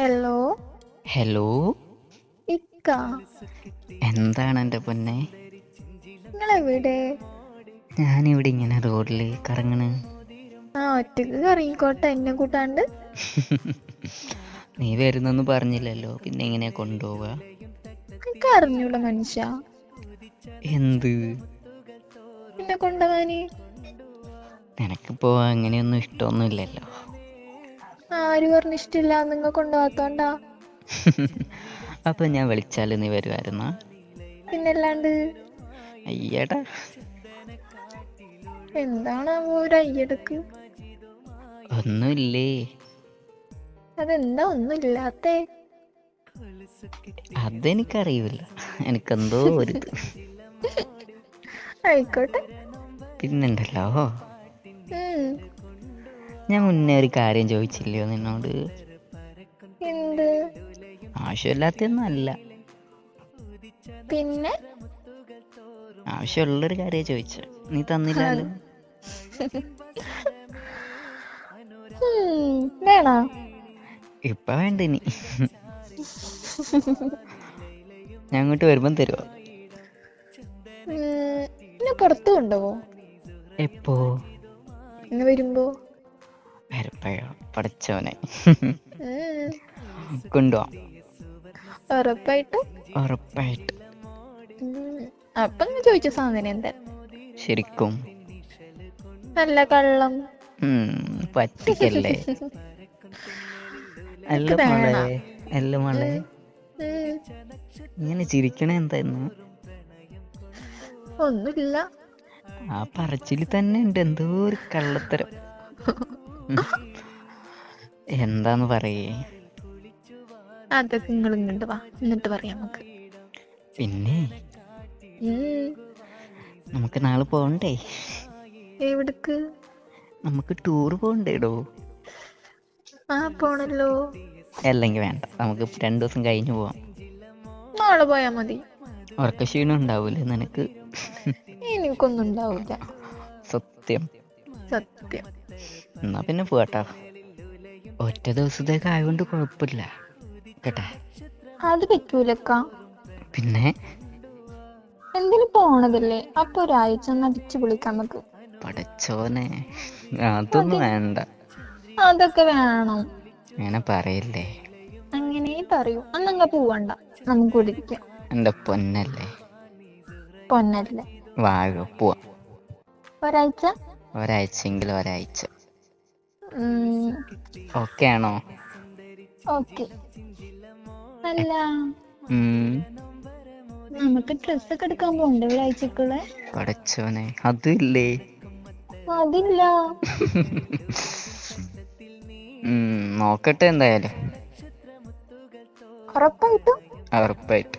Hello hello ഇക്ക. എന്താണ് എന്റെ പൊന്നെ? നിങ്ങളെവിടെ? ഞാനിവിടെ ഇങ്ങനെ റോഡിൽ കറങ്ങണ്. ആ ഒറ്റയ്ക്ക് കറങ്ങിക്കോട്ടെ എന്നെ കൂട്ടാണ്ട്. നീ വരുന്നെന്ന് പറഞ്ഞില്ലല്ലോ പിന്നെ എങ്ങനെയാ കൊണ്ടുപോവുക? അറിഞ്ഞൂട മനുഷ്യ. എന്ത്? എന്നെ കൊണ്ടുപോവാന്? നിനക്കിപ്പോ അങ്ങനെയൊന്നും ഇഷ്ടമൊന്നുമില്ലല്ലോ. ആര് പറഞ്ഞ ഇഷ്ടമില്ല നിങ്ങൾ കൊണ്ടുപോകാത്തോണ്ടാ? അപ്പൊ ഞാൻ വിളിച്ചാൽ നീ വരുമായിരുന്ന പിന്നല്ലാണ്ട്? അയ്യടാ. എന്താണ് ഒരു അയ്യടക്ക്? ഒന്നുമില്ലേ? അതെന്താ ഒന്നുമില്ലാത്തേ? അതെനിക്കറിയില്ല. എനിക്കെന്തോ ഒരു. ആയിക്കോട്ടെ. പിന്നുണ്ടല്ലോ. ഞാൻ മുന്നേ ഒരു കാര്യം ചോദിച്ചില്ലയോ നിന്നോട്? എന്ത്? ആവശ്യമില്ലാത്തൊന്നും അല്ല പിന്നെ? ആവശ്യമുള്ളൊരു കാര്യം ചോദിച്ച നീ തന്നില്ല വേണോ? ഇപ്പൊ വേണ്ട ഇനി. ഞാൻ അങ്ങോട്ട് വരുമ്പം തരുമോ പുറത്തു കൊണ്ടുപോ. എപ്പോ? വരുമ്പോ. വരപ്പഴോ പഠിച്ചവനെ. ഉം, കൊണ്ടുപോവാം ഉറപ്പായിട്ടും? ഉറപ്പായിട്ട്. ഉം, അപ്പൊ ഞാൻ ചോദിച്ച സാധനം എന്താ? ശരിക്കും. നല്ല കള്ളം. പറ്റിക്കല്ലേ അല്ല എനിക്ക് മോളെ വേണം. അല്ല മോളെ. ഇങ്ങനെ ചിരിക്കണ എന്തായിരുന്നു ഒന്നുമില്ല. ആ പറച്ചിൽ തന്നെ ഉണ്ട്. എന്തോ ഒരു കള്ളത്തരം. എന്താന്ന് പറയേ. അതൊക്കെ നിങ്ങൾ ഇങ്ങോട്ട് വാ. എന്നിട്ട് പറയാം നമുക്ക്. പിന്നെ? നമുക്ക് നാളെ പോകണ്ടേ എവിടക്ക്? നമുക്ക് ടൂർ പോണ്ടേടോ ആ പോണല്ലോ. അല്ലെങ്കിൽ വേണ്ട. നമുക്ക് രണ്ടു ദിവസം കഴിഞ്ഞു പോവാം. നാളെ പോയാ മതി. ഉറക്ക ക്ഷീണം ഉണ്ടാവൂലേ നിനക്ക്? എനിക്കൊന്നും ഉണ്ടാവില്ല സത്യം. സത്യം. എന്നാ പിന്നെ പോകട്ടോ ഒറ്റ ദിവസത്തേക്ക് ആയതുകൊണ്ട് കുഴപ്പമില്ല. കേട്ടെ? അത് പറ്റൂലക്ക. പിന്നെ? എന്തിനു പോണതല്ലേ? അപ്പൊ ഒരാഴ്ച ഒന്ന് അടിച്ചു വിളിക്കാം നമുക്ക്. പടച്ചോനെ അതൊന്നും വേണ്ട. അതൊക്കെ വേണം. അങ്ങനെ പറയില്ലേ? അങ്ങനെ പറയൂ. അന്നങ്ങ പോവണ്ട. നമുക്ക് ഇവിടെ ഇരിക്കാം. എന്റെ പൊന്നല്ലേ? പൊന്നല്ലേ. വാഴ പോവാ. ഒരാഴ്ച? ഒരാഴ്ചയെങ്കിലും ഒരാഴ്ച. ഓക്കെ ആണോ ഓക്കെ. അല്ല. നമുക്ക് ഡ്രസ് ഒക്കെ എടുക്കാൻ പോണ്ടേ ഒരാഴ്ചക്കുള്ള? പടച്ചോനെ അതില്ലേ? അതില്ല. നോക്കട്ടെ എന്തായാലും. ഉറപ്പായിട്ടും. ഉറപ്പായിട്ട്.